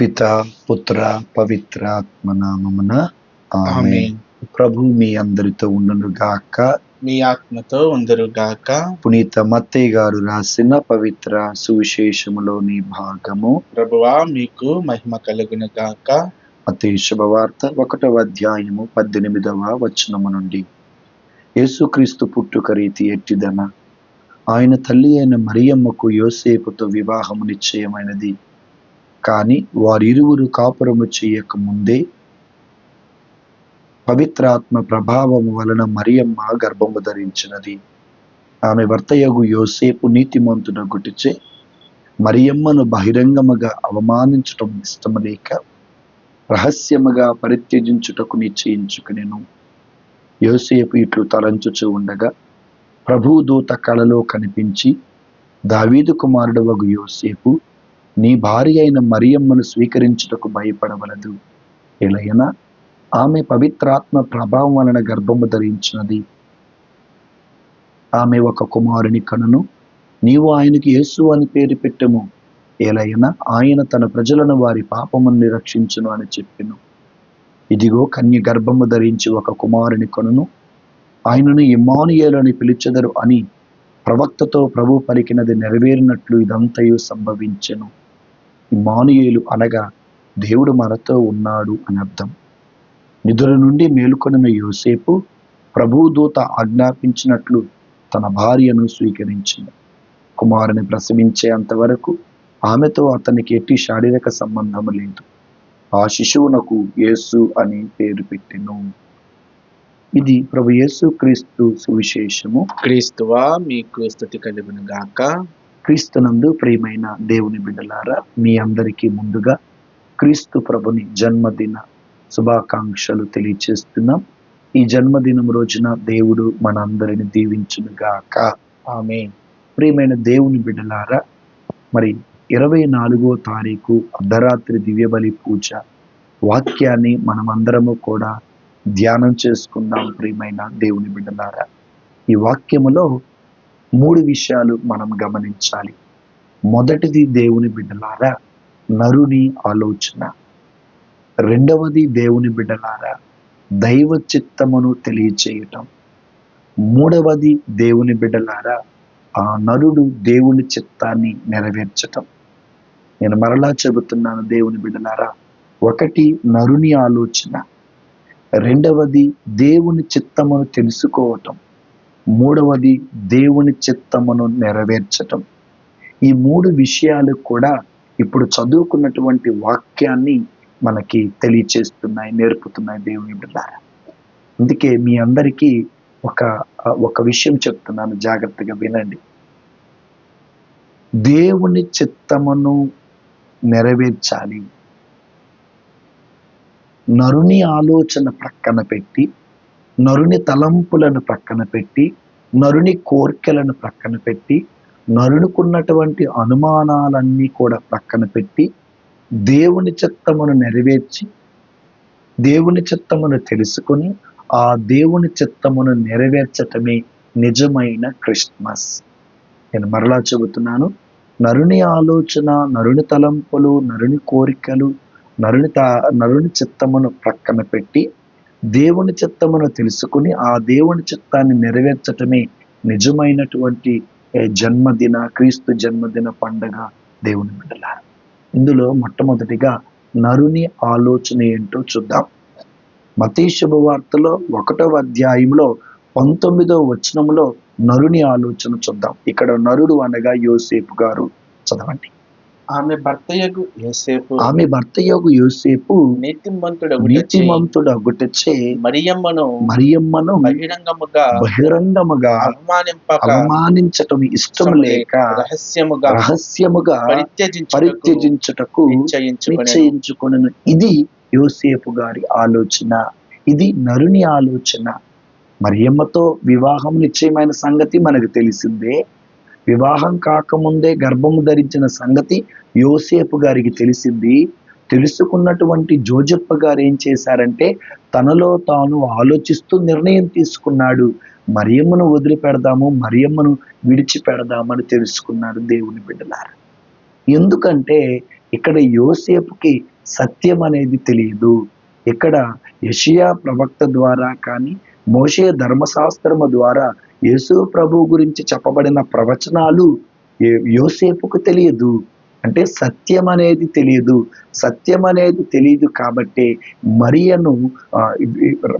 పిత పుత్ర పవిత్రాత్మ నామమున ఆమె. ప్రభు మీ అందరితో ఉండును గాక మీ ఆత్మతో ఉందరుగాక పునీత మత్తయ్య గారు రాసిన పవిత్ర సువిశేషములోని భాగము ప్రభువా మీకు మహిమ కలుగును గాక మత్తయి శుభవార్త ఒకటవ అధ్యాయము పద్దెనిమిదవ వచనము నుండి యేసుక్రీస్తు పుట్టుక రీతి ఎట్టిదన ఆయన తల్లి అయిన మరియమ్మకు యోసేపుతో వివాహము నిశ్చయమైనది కానీ వారిరువురు కాపురము చేయక ముందే పవిత్రాత్మ ప్రభావము వలన మరియమ్మ గర్భము ధరించినది. ఆమె భర్తయగు యోసేపు నీతిమంతున గుటిచే మరియమ్మను బహిరంగముగా అవమానించటం ఇష్టము లేక రహస్యముగా పరిత్యజించుటకు నిశ్చయించుకునేను. యోసేపు ఇట్లు తలంచుచు ఉండగా ప్రభుదూత కళలో కనిపించి దావీదు కుమారుడు వగు యోసేపు నీ భార్య అయిన మరియమ్మను స్వీకరించుటకు భయపడవలదు. ఎలయన ఆమె పవిత్రాత్మ ప్రభావం వలన గర్భము ధరించినది. ఆమె ఒక కుమారుని కనును నీవు ఆయనకి యేసు అని పేరు పెట్టెము. ఏలైనా ఆయన తన ప్రజలను వారి పాపముని రక్షించును అని చెప్పెను. ఇదిగో కన్య గర్భము ధరించి ఒక కుమారుని కొనును ఆయనను ఇమానుయేలని పిలిచెదరు అని ప్రవక్తతో ప్రభు పలికినది నెరవేరినట్లు ఇదంతయు సంభవించెను. ఇమానుయేలు అనగా దేవుడు మనతో ఉన్నాడు అని అర్థం. నిధుల నుండి మేలుకొనిన యోసేపు ప్రభు దూత ఆజ్ఞాపించినట్లు తన భార్యను స్వీకరించింది. కుమారుని ప్రసవించే అంతవరకు ఆమెతో అతనికి ఎట్టి శారీరక సంబంధం లేదు. ఆ శిశువునకు యేసు అని పేరు పెట్టెను. ఇది ప్రభు యేసు క్రీస్తు సువిశేషము. క్రీస్తువా మీకు స్థుతి కలుగును గాక. క్రీస్తునందు ప్రియమైన దేవుని బిడ్డలారా మీ అందరికీ ముందుగా క్రీస్తు ప్రభుని జన్మదిన శుభాకాంక్షలు తెలియచేస్తున్నాం. ఈ జన్మదినం రోజున దేవుడు మనందరిని దీవించునుగాక. ఆమె ప్రియమైన దేవుని బిడ్డలారా మరి ఇరవై నాలుగో తారీఖు అర్ధరాత్రి దివ్యబలి పూజ వాక్యాన్ని మనమందరము కూడా ధ్యానం చేసుకుందాం ప్రియమైన దేవుని బిడ్డలారా. ఈ వాక్యములో మూడు విషయాలు మనం గమనించాలి. మొదటిది దేవుని బిడ్డలారా నరుని ఆలోచన. రెండవది దేవుని బిడ్డలారా దైవ చిత్తమును తెలియచేయటం. మూడవది దేవుని బిడ్డలారా ఆ నరుడు దేవుని చిత్తాన్ని నెరవేర్చటం. నేను మరలా చెబుతున్నాను దేవుని బిడ్డలారా ఒకటి నరుని ఆలోచన రెండవది దేవుని చిత్తమును తెలుసుకోవటం. మూడవది దేవుని చిత్తమును నెరవేర్చటం. ఈ మూడు విషయాలు కూడా ఇప్పుడు చదువుకున్నటువంటి వాక్యాన్ని మనకి తెలియచేస్తున్నాయి నేర్పుతున్నాయి దేవుని బిడ్డలారా అందుకే మీ అందరికీ ఒక ఒక విషయం చెప్తున్నాను జాగ్రత్తగా వినండి. దేవుని చిత్తమును నెరవేర్చాలి. నరుని ఆలోచన ప్రక్కన పెట్టి నరుని తలంపులను ప్రక్కన పెట్టి నరుని కోర్కెలను పక్కన పెట్టి నరునుకున్నటువంటి అనుమానాలన్నీ కూడా ప్రక్కన పెట్టి దేవుని చిత్తమును నెరవేర్చి దేవుని చిత్తమును తెలుసుకొని ఆ దేవుని చిత్తమును నెరవేర్చటమే నిజమైన క్రిస్మస్. నేను మరలా చెబుతున్నాను నరుని ఆలోచన నరుని తలంపులు నరుని కోరికలు నరుని తా నరుని చిత్తమును ప్రక్కన పెట్టి దేవుని చిత్తమును తెలుసుకుని ఆ దేవుని చిత్తాన్ని నెరవేర్చటమే నిజమైనటువంటి జన్మదిన క్రీస్తు జన్మదిన పండగ దేవుని బిడ్డల ఇందులో మొట్టమొదటిగా నరుని ఆలోచన ఏంటో చూద్దాం. మతీ శుభవార్తలో ఒకటవ అధ్యాయంలో పంతొమ్మిదవ వచనంలో నరుని ఆలోచన చూద్దాం. ఇక్కడ నరుడు అనగా యోసేపు గారు. చదవండి. ఆమె భర్తయగు యోసేపు ఆమె భర్త యొక్క యోసేపు నీతిమంతుడు నీతిమంతుడు అగుటచే మరియమ్మను మరియమ్మను బహిరంగముగా బహిరంగముగా అవమానింపక అవమానించటం ఇష్టం లేక రహస్యముగా రహస్యముగా పరిత్యజించుటకు. నిశ్చయించుకొనను. ఇది యోసేపు గారి ఆలోచన. ఇది నరుని ఆలోచన. మరియమ్మతో వివాహం నిశ్చయమైన సంగతి మనకు తెలిసిందే. వివాహం కాకముందే గర్భము ధరించిన సంగతి యోసేపు గారికి తెలిసింది. తెలుసుకున్నటువంటి జోజప్ప గారు ఏం చేశారంటే తనలో తాను ఆలోచిస్తూ నిర్ణయం తీసుకున్నాడు. మరియమ్మను వదిలిపెడదాము మరియమ్మను విడిచిపెడదామని తెలుసుకున్నాడు దేవుని బిడ్డలారు. ఎందుకంటే ఇక్కడ యోసేపుకి సత్యం అనేది తెలియదు. ఇక్కడ యషియా ప్రవక్త ద్వారా కానీ మోషే ధర్మశాస్త్రము ద్వారా యేసు ప్రభు గురించి చెప్పబడిన ప్రవచనాలు యోసేపుకు తెలియదు. అంటే సత్యం అనేది తెలియదు. సత్యం అనేది తెలియదు కాబట్టి మరియను ఆ,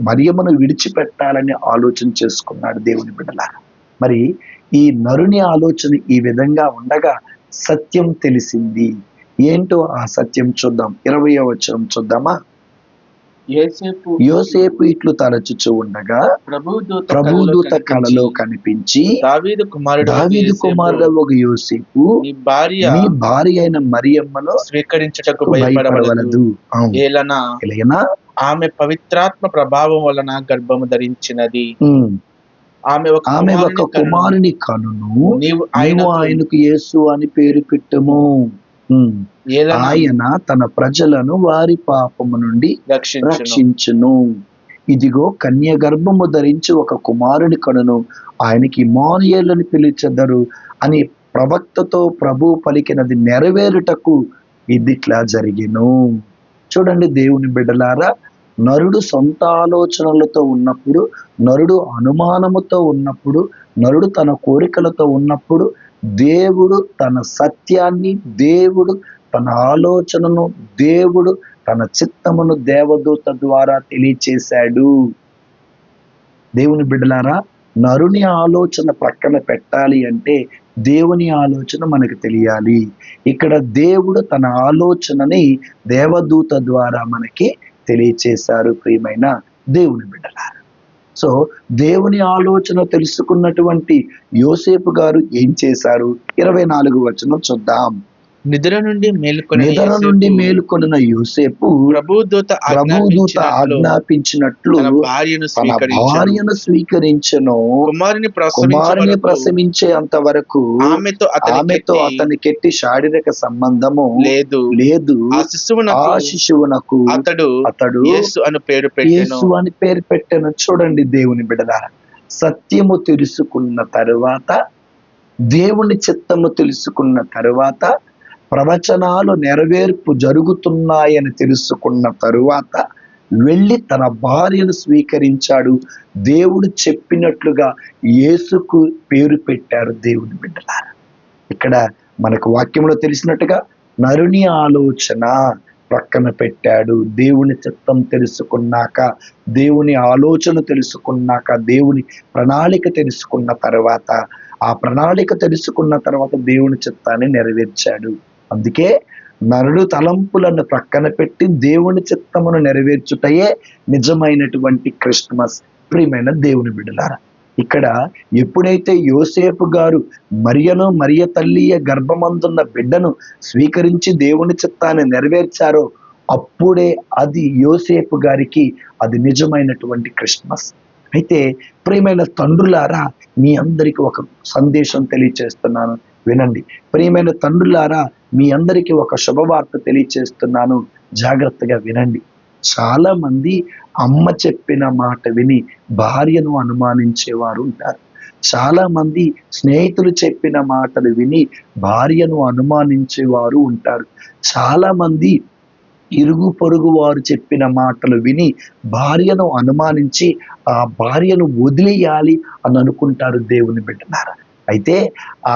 మరియమ్మను విడిచిపెట్టాలని ఆలోచన చేసుకున్నాడు దేవుని బిడ్డలారా. మరి ఈ నరుని ఆలోచన ఈ విధంగా ఉండగా సత్యం తెలిసింది. ఏంటో ఆ సత్యం చూద్దాం. ఇరవై వచనం చూద్దామా? యేసేపు ఇట్లు తలచుచు ఉండగా ప్రభుదూత కళలో కనిపించి, దావీదు కుమారుడు దావీదు కుమారుడు ఒక యోసేపు నీ భార్య నీ భార్య అయిన మరియమ్మను స్వీకరించుటకు భయపడవలదు. ఏలన? ఆమె పవిత్రాత్మ ప్రభావం వలన గర్భము ధరించినది. ఆమె ఒక ఆమె ఒక. కుమారుని కనును. నీవు నీవు ఆయనకు యేసు అని పేరు పెట్టుము. ఆయన తన ప్రజలను వారి పాపము నుండి రక్షించును. ఇదిగో కన్య గర్భము ధరించి ఒక కుమారుని కనును. ఆయనకి ఇమానుయేలని పిలిచెదరు అని ప్రవక్తతో ప్రభు పలికినది నెరవేరుటకు ఇదిట్లా జరిగెను. చూడండి దేవుని బిడ్డలారా నరుడు సొంత ఆలోచనలతో ఉన్నప్పుడు నరుడు అనుమానముతో ఉన్నప్పుడు నరుడు తన కోరికలతో ఉన్నప్పుడు దేవుడు తన సత్యాన్ని దేవుడు తన ఆలోచనను దేవుడు తన చిత్తమును దేవదూత ద్వారా తెలియచేశాడు. దేవుని బిడ్డలారా నరుని ఆలోచన ప్రక్కన పెట్టాలి అంటే దేవుని ఆలోచన మనకు తెలియాలి. ఇక్కడ దేవుడు తన ఆలోచనని దేవదూత ద్వారా మనకి తెలియచేశారు ప్రియమైన దేవుని బిడ్డలారా. సో దేవుని ఆలోచన తెలుసుకున్నటువంటి యోసేపు గారు ఏం చేశారు? ఇరవై నాలుగు వచనం చూద్దాం. నిద్ర నుండి మేలుకొని నిద్ర నుండి మేలుకొనిన యోసేపు ప్రభుదూత ప్రభుదూత ఆజ్ఞాపించినట్లు భార్యను భార్యను స్వీకరించను. కుమారుని కుమారుని ప్రసవించే ప్రసవించేంత వరకు ఆమెతో ఆమెతో అతని అతనికెట్టి శారీరక సంబంధము లేదు. లేదు. ఆ శిశువునకు ఆ శిశువునకు అతడు అతడు యేసు అను పేరు పెట్టెను. యేసు అని పేరు పెట్టాను. చూడండి దేవుని బిడలారా. సత్యము తెలుసుకున్న తరువాత దేవుని చిత్తము తెలుసుకున్న తరువాత ప్రవచనాలు నెరవేర్పు జరుగుతున్నాయని తెలుసుకున్న తరువాత వెళ్ళి తన భార్యను స్వీకరించాడు. దేవుడు చెప్పినట్లుగా యేసుకు పేరు పెట్టారు దేవుని బిడ్డలారా. ఇక్కడ మనకు వాక్యంలో తెలిసినట్టుగా నరుని ఆలోచన ప్రక్కన పెట్టాడు. దేవుని చిత్తం తెలుసుకున్నాక దేవుని ఆలోచన తెలుసుకున్నాక దేవుని ప్రణాళిక తెలుసుకున్న తర్వాత ఆ ప్రణాళిక తెలుసుకున్న తర్వాత దేవుని చిత్తాన్ని నెరవేర్చాడు. అందుకే నరుడు తలంపులను ప్రక్కన పెట్టి దేవుని చిత్తమును నెరవేర్చుటయే నిజమైనటువంటి క్రిస్మస్. ప్రియమైన దేవుని బిడ్డలారా ఇక్కడ ఎప్పుడైతే యోసేపు గారు మరియను మరియ తల్లియ గర్భమందున్న బిడ్డను స్వీకరించి దేవుని చిత్తాన్ని నెరవేర్చారో అప్పుడే అది యోసేపు గారికి అది నిజమైనటువంటి క్రిస్మస్. అయితే ప్రియమైన తండ్రులారా మీ అందరికీ ఒక సందేశం తెలియచేస్తున్నాను. వినండి. ప్రియమైన తండ్రులారా మీ అందరికీ ఒక శుభవార్త తెలియచేస్తున్నాను. జాగ్రత్తగా వినండి. చాలా మంది అమ్మ చెప్పిన మాట విని భార్యను అనుమానించేవారు ఉంటారు. చాలా మంది స్నేహితులు చెప్పిన మాటలు విని భార్యను అనుమానించేవారు ఉంటారు. చాలా మంది ఇరుగు పొరుగు వారు చెప్పిన మాటలు విని భార్యను అనుమానించి ఆ భార్యను వదిలేయాలి అని అనుకుంటారు దేవుని బిడ్డలారా. అయితే ఆ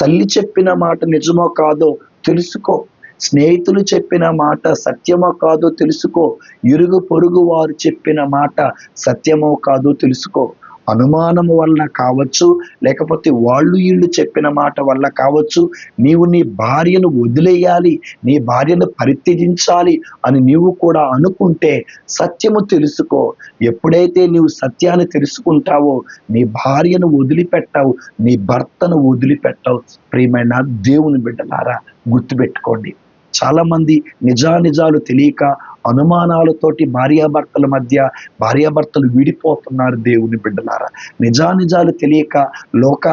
తల్లి చెప్పిన మాట నిజమో కాదో తెలుసుకో. స్నేహితులు చెప్పిన మాట సత్యమో కాదో తెలుసుకో. ఇరుగు పొరుగు వారు చెప్పిన మాట సత్యమో కాదో తెలుసుకో. అనుమానము వల్ల కావచ్చు లేకపోతే వాళ్ళు వీళ్ళు చెప్పిన మాట వల్ల కావచ్చు నీవు నీ భార్యను వదిలేయాలి నీ భార్యను పరిత్యజించాలి అని నీవు కూడా అనుకుంటే సత్యము తెలుసుకో. ఎప్పుడైతే నీవు సత్యాన్ని తెలుసుకుంటావో నీ భార్యను వదిలిపెట్టావు నీ భర్తను వదిలిపెట్టావు. ప్రియమైన దేవుని బిడ్డలారా గుర్తుపెట్టుకోండి. చాలా మంది నిజానిజాలు తెలియక అనుమానాలతోటి భార్యాభర్తల మధ్య భార్యాభర్తలు విడిపోతున్నారు దేవుని బిడ్డలారా. నిజానిజాలు తెలియక లోక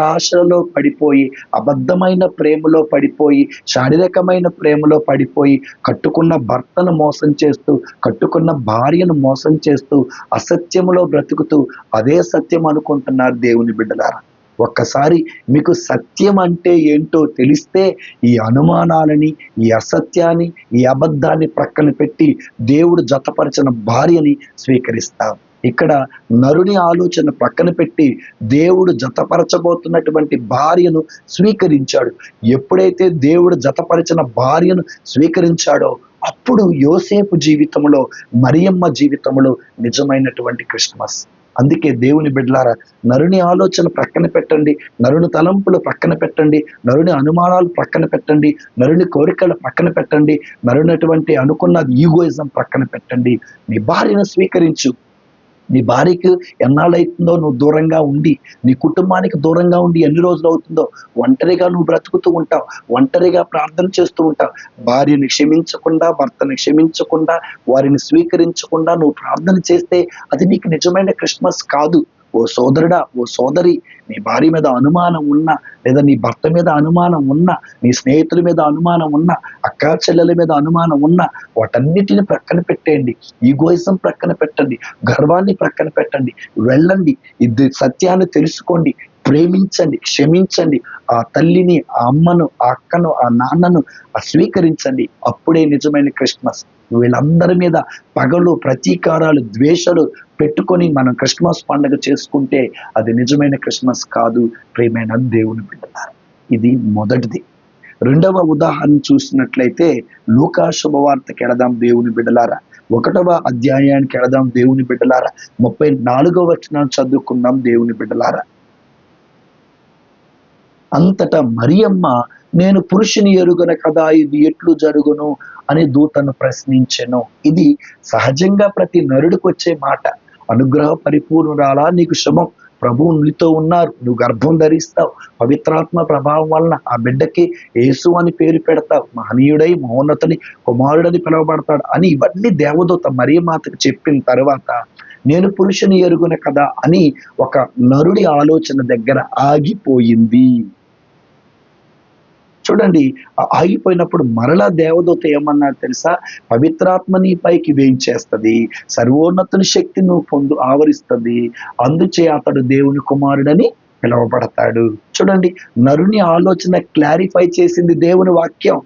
పడిపోయి అబద్ధమైన ప్రేమలో పడిపోయి శారీరకమైన ప్రేమలో పడిపోయి కట్టుకున్న భర్తను మోసం చేస్తూ కట్టుకున్న భార్యను మోసం చేస్తూ అసత్యములో బ్రతుకుతూ అదే సత్యం అనుకుంటున్నారు దేవుని బిడ్డలారా. ఒక్కసారి మీకు సత్యం అంటే ఏంటో తెలిస్తే ఈ అనుమానాలని ఈ అసత్యాన్ని ఈ అబద్ధాన్ని ప్రక్కన పెట్టి దేవుడు జతపరిచిన భార్యని స్వీకరిస్తాం. ఇక్కడ నరుని ఆలోచన ప్రక్కన పెట్టి దేవుడు జతపరచబోతున్నటువంటి భార్యను స్వీకరించాడు. ఎప్పుడైతే దేవుడు జతపరిచిన భార్యను స్వీకరించాడో అప్పుడు యోసేపు జీవితంలో మరియమ్మ జీవితంలో నిజమైనటువంటి క్రిస్మస్. అందుకే దేవుని బిడ్డలారా నరుని ఆలోచన ప్రక్కన పెట్టండి నరుని తలంపులు ప్రక్కన పెట్టండి నరుని అనుమానాలు ప్రక్కన పెట్టండి నరుని కోరికలు ప్రక్కన పెట్టండి నరునటువంటి అనుకున్న ఈగోయిజం ప్రక్కన పెట్టండి. నీ భార్యను స్వీకరించు. నీ భార్యకు ఎన్నాళ్ళైతుందో నువ్వు దూరంగా ఉండి నీ కుటుంబానికి దూరంగా ఉండి ఎన్ని రోజులు అవుతుందో ఒంటరిగా నువ్వు బ్రతుకుతూ ఉంటావు ఒంటరిగా ప్రార్థన చేస్తూ ఉంటావు. భార్యని క్షమించకుండా భర్తని క్షమించకుండా వారిని స్వీకరించకుండా నువ్వు ప్రార్థన చేస్తే అది నీకు నిజమైన క్రిస్మస్ కాదు. ఓ సోదరుడా ఓ సోదరి నీ భార్య మీద అనుమానం ఉన్నా లేదా నీ భర్త మీద అనుమానం ఉన్నా నీ స్నేహితుల మీద అనుమానం ఉన్నా అక్కా చెల్లెల మీద అనుమానం ఉన్నా వాటన్నిటిని ప్రక్కన పెట్టేయండి. ఈగోయిజం ప్రక్కన పెట్టండి. గర్వాన్ని ప్రక్కన పెట్టండి. వెళ్ళండి. ఇది సత్యాన్ని తెలుసుకోండి. ప్రేమించండి. క్షమించండి. ఆ తల్లిని ఆ అమ్మను ఆ అక్కను ఆ నాన్నను స్వీకరించండి అప్పుడే నిజమైన క్రిస్మస్. వీళ్ళందరి మీద పగలు ప్రతీకారాలు ద్వేషాలు పెట్టుకొని మనం క్రిస్మస్ పండుగ చేసుకుంటే అది నిజమైన క్రిస్మస్ కాదు. ప్రేమైన దేవుని బిడ్డలారా ఇది మొదటిది. రెండవ ఉదాహరణ చూసినట్లయితే లూకా శుభవార్తకి ఎడదాం దేవుని బిడ్డలారా. ఒకటవ అధ్యాయానికి ఎడదాం దేవుని బిడ్డలారా. ముప్పై నాలుగవ వచనం చదువుకుందాం దేవుని బిడ్డలారా. అంతటా మరియమ్మ నేను పురుషుని ఎరుగన కదా ఇది ఎట్లు జరుగును అని దూతను ప్రశ్నించెను. ఇది సహజంగా ప్రతి నరుడికి వచ్చే మాట. అనుగ్రహ పరిపూర్ణురాలా నీకు శుభం. ప్రభువు నీతో ఉన్నారు. నువ్వు గర్భం ధరిస్తావు. పవిత్రాత్మ ప్రభావం వలన ఆ బిడ్డకి యేసు అని పేరు పెడతావు. మహనీయుడై మౌనతని కుమారుడని పిలువబడతాడు అని ఇవన్నీ దేవదూత మరియ మాతకు చెప్పిన తర్వాత నేను పురుషుని ఎరుగున కదా అని ఒక నరుడి ఆలోచన దగ్గర ఆగిపోయింది. చూడండి ఆగిపోయినప్పుడు మరలా దేవదూత ఏమన్నాడు తెలుసా? పవిత్రాత్మ నీ పైకి వేయించేస్తుంది సర్వోన్నతుని శక్తి నువ్వు పొందు ఆవరిస్తుంది అందుచే అతడు దేవుని కుమారుడని పిలువబడతాడు. చూడండి నరుని ఆలోచన క్లారిఫై చేసింది దేవుని వాక్యం.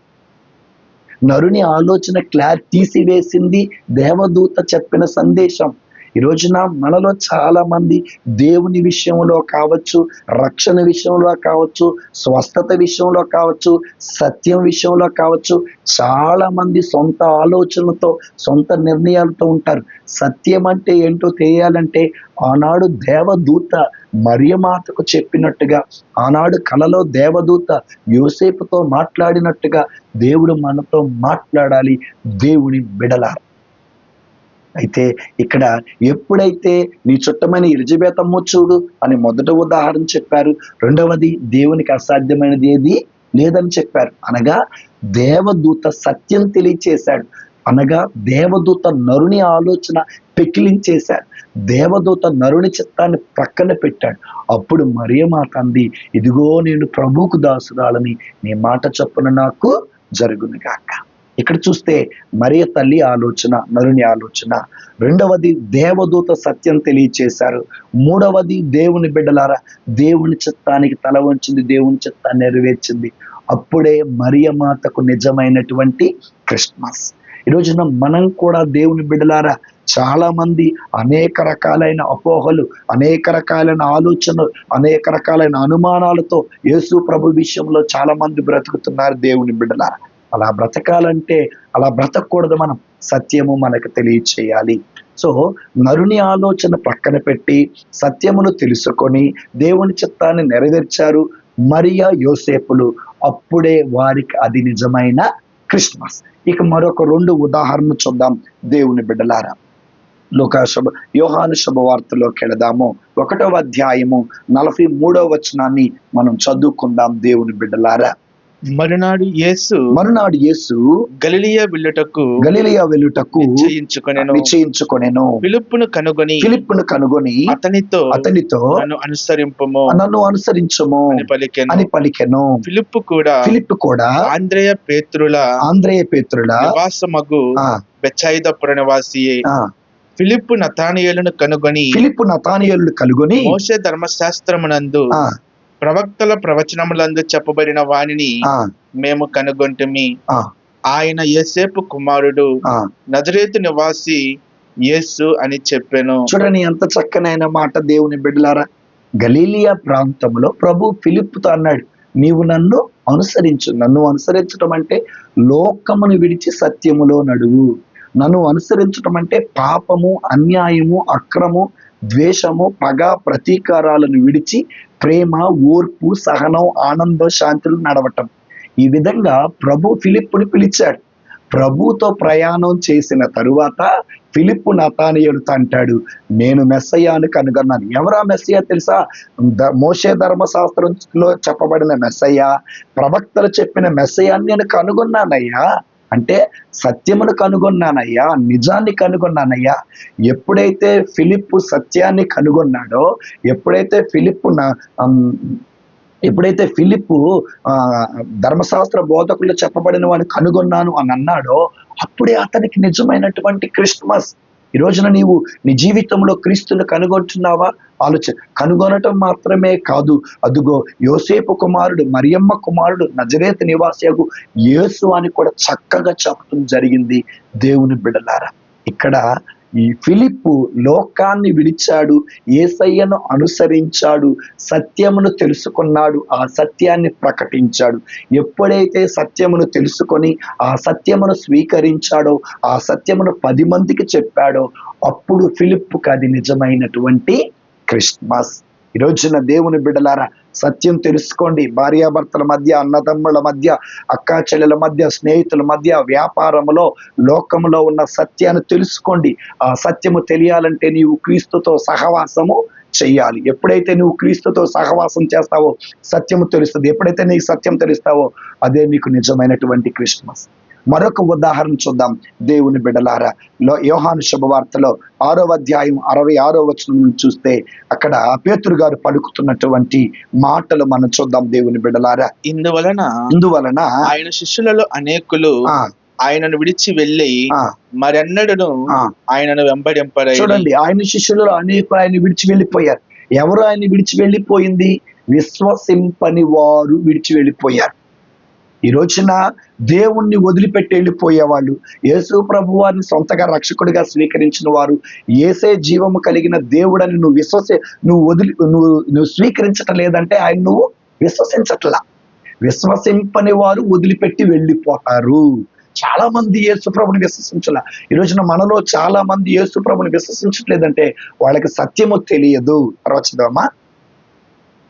నరుని ఆలోచన క్లారి తీసివేసింది దేవదూత చెప్పిన సందేశం. ఈ రోజున మనలో చాలా మంది దేవుని విషయంలో కావచ్చు రక్షణ విషయంలో కావచ్చు స్వస్థత విషయంలో కావచ్చు సత్యం విషయంలో కావచ్చు చాలా మంది సొంత ఆలోచనలతో సొంత నిర్ణయాలతో ఉంటారు. సత్యం అంటే ఏంటో తెలియాలంటే ఆనాడు దేవదూత మరియమాతకు చెప్పినట్టుగా ఆనాడు కలలో దేవదూత యోసేపుతో మాట్లాడినట్టుగా దేవుడు మనతో మాట్లాడాలి దేవుని బిడలారు. అయితే ఇక్కడ ఎప్పుడైతే నీ చుట్టమైన ఇరిజిబేతమ్మ చూడు అని మొదట ఉదాహరణ చెప్పారు రెండవది దేవునికి అసాధ్యమైనది ఏది? లేదని చెప్పారు. అనగా దేవదూత సత్యం తెలియచేశాడు. అనగా దేవదూత నరుని ఆలోచన పెకిలించేశాడు. దేవదూత నరుని చిత్తాన్ని ప్రక్కన పెట్టాడు. అప్పుడు మరియమాత అంది ఇదిగో నేను ప్రభువుకు దాసురాలని నీ మాట చొప్పున నాకు జరుగునుగాక గాక. ఇక్కడ చూస్తే మరియ తల్లి ఆలోచన నరుని ఆలోచన. రెండవది దేవదూత సత్యం తెలియచేశారు. మూడవది దేవుని బిడ్డలారా దేవుని చిత్తానికి తల వంచింది దేవుని చిత్తాన్ని నెరవేర్చింది. అప్పుడే మరియమాతకు నిజమైనటువంటి క్రిస్మస్. ఈ రోజున మనం కూడా దేవుని బిడ్డలారా చాలా మంది అనేక రకాలైన అపోహలు అనేక రకాలైన ఆలోచనలు అనేక రకాలైన అనుమానాలతో యేసు ప్రభు విషయంలో చాలా మంది బ్రతుకుతున్నారు దేవుని బిడ్డలారా. అలా బ్రతకాలంటే అలా బ్రతకూడదు మనం. సత్యము మనకు తెలియచేయాలి. సో నరుని ఆలోచన ప్రక్కన పెట్టి సత్యమును తెలుసుకొని దేవుని చిత్తాన్ని నెరవేర్చారు మరియా యోసేపులు. అప్పుడే వారికి అది నిజమైన క్రిస్మస్. ఇక మరొక రెండు ఉదాహరణ చూద్దాం దేవుని బిడ్డలారా. లోకా శుభ యోహాను శుభవార్తలోకి వెళదాము. ఒకటవ అధ్యాయము నలభై మూడవ వచనాన్ని మనం చదువుకుందాం దేవుని బిడ్డలారా. మరునాడు యేసు మరునాడు యేసు గలిలియా వెళ్ళుటకు గలిలియా వెళ్ళుటకు నిశ్చయించుకొనెను. నిశ్చయించుకొనెను. పిలుపును కనుగొని ఫిలిప్పును కనుగొని అతనితో అతనితో నన్ను అనుసరింపము. నన్ను అనుసరించము అని పలికెను. అని పలికెను. ఫిలిప్పు కూడా ఫిలిప్ కూడా ఆంధ్రేయ పేతురుల ఆంధ్రేయ పేతురుల నివాసమగు బెచ్చాయిదపుర నివాసియే ఆ, ఫిలిప్పు నతానియేలును కనుగొని ఫిలిప్పు నతానియలు కలుగొని మోసే ధర్మశాస్త్రమునందు ప్రవక్తల ప్రవచనములందు చెప్పబడిన వానిని ఆ, మేము కనుగొంటిమి. ఆయన యేసేపు కుమారుడు. నజరేతు నివాసి యేసు అని చెప్పాను. చూడండి ఎంత చక్కనైన మాట దేవుని బిడ్డలారా. గలీలియా ప్రాంతంలో ప్రభు ఫిలిప్పుతో అన్నాడు నీవు నన్ను అనుసరించు. నన్ను అనుసరించడం అంటే లోకమును విడిచి సత్యములో నడువు. నన్ను అనుసరించడం అంటే పాపము అన్యాయము అక్రము ద్వేషము పగ ప్రతీకారాలను విడిచి ప్రేమ ఓర్పు సహనం ఆనందం శాంతులు నడవటం. ఈ విధంగా ప్రభు ఫిలిప్పుని పిలిచాడు. ప్రభుతో ప్రయాణం చేసిన తరువాత ఫిలిప్పు నతానియుడితో అంటాడు నేను మెస్సయ్యాను కనుగొన్నాను. ఎవరా మెస్సయ్య తెలుసా? ద- మోషే ధర్మశాస్త్రంలో చెప్పబడిన మెస్సయ్య ప్రవక్తలు చెప్పిన మెస్సయ్యాన్ని నేను కనుగొన్నానయ్యా. అంటే సత్యమును కనుగొన్నానయ్యా నిజాన్ని కనుగొన్నానయ్యా. ఎప్పుడైతే ఫిలిప్పు సత్యాన్ని కనుగొన్నాడో ఎప్పుడైతే ఫిలిప్పు నా ఎప్పుడైతే ఫిలిప్పు ఆ, ధర్మశాస్త్ర బోధకులు చెప్పబడిన వాడిని కనుగొన్నాను అని అన్నాడో అప్పుడే అతనికి నిజమైనటువంటి క్రిస్మస్. ఈ రోజున నీవు నీ జీవితంలో క్రీస్తును కనుగొంటున్నావా? ఆలోచన కనుగొనటం మాత్రమే కాదు. అదుగో యోసేపు కుమారుడు మరియమ్మ కుమారుడు నజరేత్ నివాసియగు యేసు అని కూడా చక్కగా చెప్పడం జరిగింది. దేవుని బిడలారా ఇక్కడ ఈ ఫిలిప్పు లోకాన్ని విడిచాడు ఏసయ్యను అనుసరించాడు సత్యమును తెలుసుకున్నాడు ఆ సత్యాన్ని ప్రకటించాడు. ఎప్పుడైతే సత్యమును తెలుసుకొని ఆ సత్యమును స్వీకరించాడో ఆ సత్యమును పది మందికి చెప్పాడో అప్పుడు ఫిలిప్పుకి అది నిజమైనటువంటి క్రిస్మస్. ఈ రోజున దేవుని బిడ్డలారా సత్యం తెలుసుకోండి. భార్యాభర్తల మధ్య అన్నదమ్ముల మధ్య అక్కా చెల్లెల మధ్య స్నేహితుల మధ్య వ్యాపారములో లోకములో ఉన్న సత్యాన్ని తెలుసుకోండి. ఆ సత్యము తెలియాలంటే నీవు క్రీస్తుతో సహవాసము చెయ్యాలి. ఎప్పుడైతే నువ్వు క్రీస్తుతో సహవాసం చేస్తావో సత్యము తెలుస్తుంది. ఎప్పుడైతే నీకు సత్యం తెలుస్తావో అదే నీకు నిజమైనటువంటి క్రిస్మస్. మరొక ఉదాహరణ చూద్దాం. దేవుని బిడలారా లో యోహాను శుభవార్తలో ఆరో అధ్యాయం అరవై ఆరో వచనం చూస్తే అక్కడ పేతురు గారు పలుకుతున్నటువంటి మాటలు మనం చూద్దాం దేవుని బిడలారా ఇందువలన అందువలన ఆయన శిష్యులలో అనేకులు ఆయనను విడిచి వెళ్ళి మరెన్నడను. ఆయనను వెంబడింపరై చూడండి ఆయన శిష్యులు అనేక ఆయన విడిచి వెళ్ళిపోయారు. ఎవరు ఆయన విడిచి వెళ్ళిపోయింది? విశ్వసింపని వారు విడిచి వెళ్ళిపోయారు. ఈ రోజున దేవుణ్ణి వదిలిపెట్టి వెళ్ళిపోయేవాళ్ళు. యేసు ప్రభు వారిని సొంతగా రక్షకుడిగా స్వీకరించిన వారు. ఏసే జీవము కలిగిన దేవుడని నువ్వు విశ్వసి నువ్వు వదిలి నువ్వు నువ్వు స్వీకరించటం లేదంటే ఆయన నువ్వు విశ్వసించట్లా. విశ్వసింపని వారు వదిలిపెట్టి వెళ్ళిపోతారు. చాలా మంది యేసుప్రభుని విశ్వసించాల ఈ రోజున మనలో చాలా మంది యేసుప్రభుని విశ్వసించట్లేదంటే వాళ్ళకి సత్యము తెలియదు. తర్వాత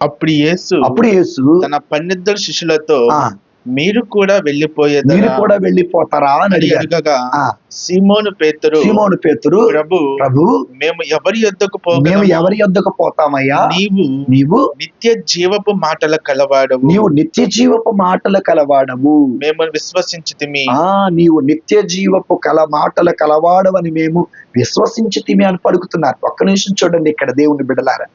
అప్పుడు యేసు అప్పుడు యేసు తన పన్నెద్దరు శిష్యులతో మీరు కూడా వెళ్ళిపోయేదా మీరు కూడా వెళ్ళిపోతారా అని అడగగా సీమోను పేతురు సీమోను పేతురు ప్రభు ప్రభు మేము ఎవరి యొద్దకు మేము పోగలము? ఎవరి యొద్దకు పోతామయ్యా? నీవు నీవు నిత్య జీవపు మాటల కలవాడవు. నీవు నిత్య జీవపు మాటలు కలవాడవు. మేము విశ్వసించితిమి. ఆ నీవు నిత్య జీవపు కల మాటల కలవాడవని మేము విశ్వసించితిమి అని పలుకుతున్నారు. ఒక్క నిమిషం చూడండి ఇక్కడ దేవుని బిడలారా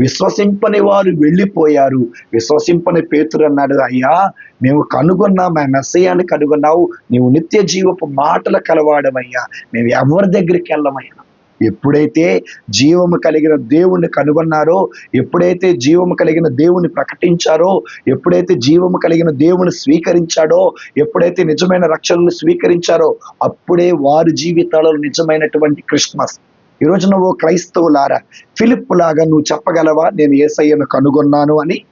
విశ్వసింపని వారు వెళ్ళిపోయారు. విశ్వసింపని పేతురు అన్నాడు అయ్యా మేము కనుగొన్నాం మా మెస్సయాన్ని కనుగొన్నావు. నీవు నిత్య జీవపు మాటలు కలవాడమయ్యా. మేము ఎవరి దగ్గరికి వెళ్ళమయ్యా? ఎప్పుడైతే జీవము కలిగిన దేవుణ్ణి కనుగొన్నారో ఎప్పుడైతే జీవము కలిగిన దేవుని ప్రకటించారో ఎప్పుడైతే జీవము కలిగిన దేవుని స్వీకరించాడో ఎప్పుడైతే నిజమైన రక్షణను స్వీకరించారో అప్పుడే వారి జీవితాలలో నిజమైనటువంటి క్రిస్మస్. ఈ నువ్వు క్రైస్తవులారా ఫిలిప్ లాగా నువ్వు చెప్పగలవా? నేను ఏసయ్యను కనుగొన్నాను అని.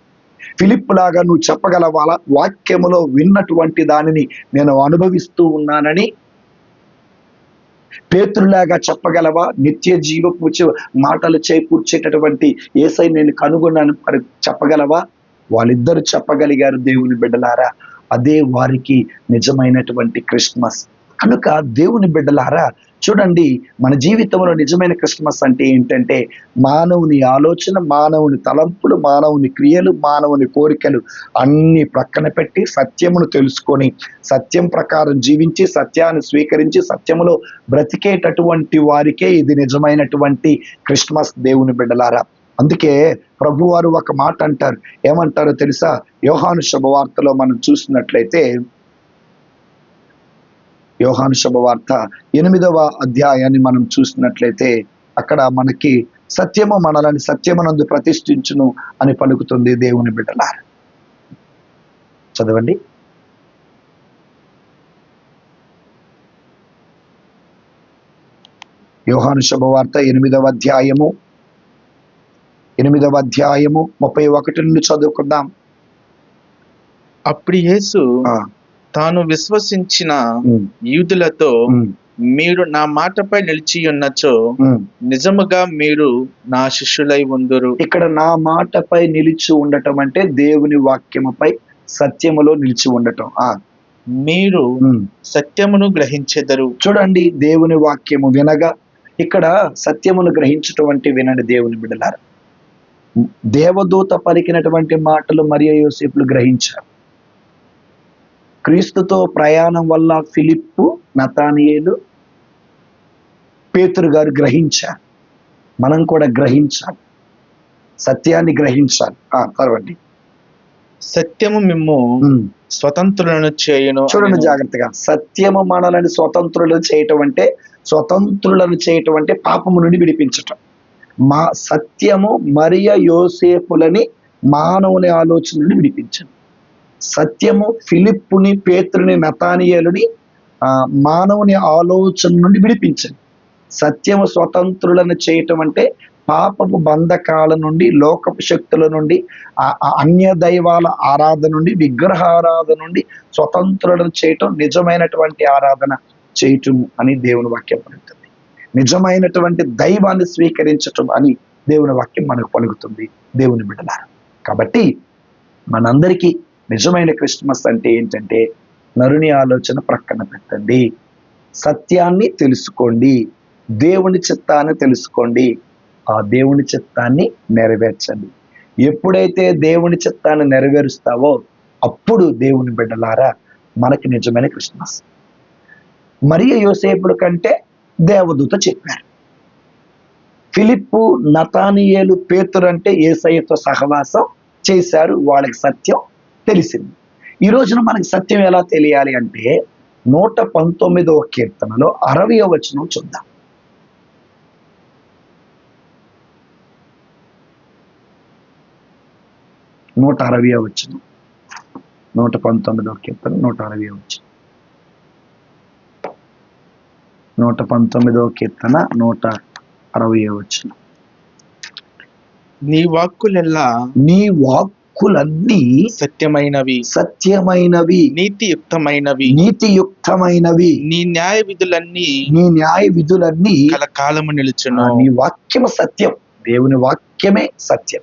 ఫిలిప్ లాగా నువ్వు చెప్పగలవా? వాక్యములో విన్నటువంటి దానిని నేను అనుభవిస్తూ ఉన్నానని. పేతురులాగా చెప్పగలవా? నిత్య జీవపు మాటలు చేకూర్చేటటువంటి ఏసై నేను కనుగొన్నాను చెప్పగలవా? వాళ్ళిద్దరు చెప్పగలిగారు దేవుని బిడ్డలారా. అదే వారికి నిజమైనటువంటి క్రిస్మస్. కనుక దేవుని బిడ్డలారా చూడండి మన జీవితంలో నిజమైన క్రిస్మస్ అంటే ఏంటంటే మానవుని ఆలోచన మానవుని తలంపులు మానవుని క్రియలు మానవుని కోరికలు అన్ని ప్రక్కన పెట్టి సత్యమును తెలుసుకొని సత్యం ప్రకారం జీవించి సత్యాన్ని స్వీకరించి సత్యములో బ్రతికేటటువంటి వారికే ఇది నిజమైనటువంటి క్రిస్మస్ దేవుని బిడ్డలారా. అందుకే ప్రభువారు ఒక మాట అంటారు. ఏమంటారో తెలుసా? యోహాను శుభవార్తలో మనం చూసినట్లయితే యోహాను శుభవార్త ఎనిమిదవ అధ్యాయాన్ని మనం చూసినట్లయితే అక్కడ మనకి సత్యము మనలని సత్యమునందు ప్రతిష్ఠించును అని పలుకుతుంది దేవుని బిడ్డలార. చదవండి. యోహాను శుభవార్త ఎనిమిదవ అధ్యాయము ఎనిమిదవ అధ్యాయము ముప్పై ఒకటి నుండి చదువుకుందాం. అప్పుడు యేసు తాను విశ్వసించిన యూదులతో మీరు నా మాటపై నిలిచి ఉన్నచో. నిజముగా మీరు నా శిష్యులై ఉందురు. ఇక్కడ నా మాటపై నిలిచి ఉండటం అంటే దేవుని వాక్యముపై సత్యములో నిలిచి ఉండటం. ఆ. మీరు. సత్యమును గ్రహించెదరు. చూడండి దేవుని వాక్యము వినగా ఇక్కడ సత్యమును గ్రహించటం అంటే వినండి దేవుని బిడ్డలారు. దేవదూత పలికినటువంటి మాటలు మరియ యోసేపులు గ్రహించారు. క్రీస్తుతో ప్రయాణం వల్ల ఫిలిప్పు నతానియేలు పేతురు గారు గ్రహించారు. మనం కూడా గ్రహించాలి. సత్యాన్ని గ్రహించాలి. ఆ తర్వాతి సత్యము మిమ్ము ఉమ్. స్వతంత్రులను చేయును చూడండి. జాగ్రత్తగా. సత్యము మనలని స్వతంత్రులను చేయటం అంటే స్వతంత్రులను చేయటం అంటే పాపము నుండి విడిపించటం. మా సత్యము మరియ యోసేపులని మానవుని ఆలోచన నుండి విడిపించండి సత్యము ఫిలిప్పుని పేతుని నతానియలుని మానవుని ఆలోచన నుండి విడిపించండి. సత్యము స్వతంత్రులను చేయటం అంటే పాపపు బంధకాల నుండి లోకపు శక్తుల నుండి ఆ- అన్య దైవాల ఆరాధన నుండి విగ్రహారాధన నుండి స్వతంత్రులను చేయటం నిజమైనటువంటి ఆరాధన చేయటం అని దేవుని వాక్యం పలుకుతుంది. నిజమైనటువంటి దైవాన్ని స్వీకరించటం అని దేవుని వాక్యం మనకు పలుకుతుంది. దేవుని బిడ్డలారు కాబట్టి మనందరికీ నిజమైన క్రిస్మస్ అంటే ఏంటంటే నరుని ఆలోచన ప్రక్కన పెట్టండి. సత్యాన్ని తెలుసుకోండి. దేవుని చిత్తాన్ని తెలుసుకోండి. ఆ దేవుని చిత్తాన్ని నెరవేర్చండి. ఎప్పుడైతే దేవుని చిత్తాన్ని నెరవేరుస్తావో అప్పుడు దేవుని బిడ్డలారా మనకి నిజమైన క్రిస్మస్. మరియు యోసేపుడు కంటే దేవదూత చెప్పారు. ఫిలిప్పు నతానియేలు పేతురు అంటే ఏసయ్యతో సహవాసం చేశారు. వాళ్ళకి సత్యం తెలిసింది. ఈ రోజున మనకి సత్యం ఎలా తెలియాలి అంటే నూట పంతొమ్మిదవ కీర్తనలో అరవయో వచనం చూద్దాం. నూట అరవై వచ్చిన నూట పంతొమ్మిదవ కీర్తన నూట అరవై వచ్చిన నూట పంతొమ్మిదవ కీర్తన నూట అరవై వచ్చిన నీ వాక్కులెల్లా నీ వాక్కులన్నీ సత్యమైనవి. సత్యమైనవి. నీతియుక్తమైనవి. నీతియుక్తమైనవి. నీ న్యాయ విధులన్నీ నీ న్యాయ విధులన్నీ కలకాలము ఆ, నిలుచును. నీ వాక్యము సత్యం. దేవుని వాక్యమే సత్యం.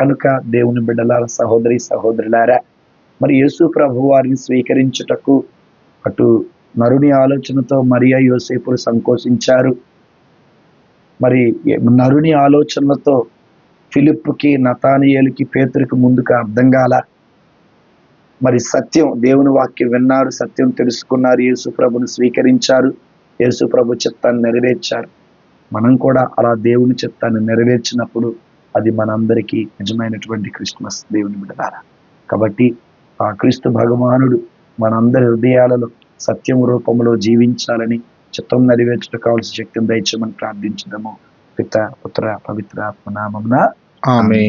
కనుక దేవుని బిడ్డలార సహోదరి సహోదరులారా మరి యేసు ప్రభు వారిని స్వీకరించుటకు అటు నరుని ఆలోచనతో మరియా యోసేపులు సంకోచించారు. మరి నరుని ఆలోచనలతో ఫిలిప్కి నతానియేలుకి పేతురికి ముందుకు అర్థం కాల. మరి సత్యం దేవుని వాక్యం విన్నారు సత్యం తెలుసుకున్నారు యేసుప్రభుని స్వీకరించారు యేసుప్రభు చిత్తాన్ని నెరవేర్చారు. మనం కూడా అలా దేవుని చిత్తాన్ని నెరవేర్చినప్పుడు అది మనందరికీ నిజమైనటువంటి క్రిస్మస్ దేవుని బిడ్డలారా. కాబట్టి ఆ క్రీస్తు భగవానుడు మనందరి హృదయాలలో సత్యం రూపంలో జీవించాలని చిత్తం నెరవేర్చడం కావాల్సిన శక్తిని దయచేయమని ప్రార్థించడము పిత పుత్ర పవిత్ర ఆత్మ నామమున ఆమె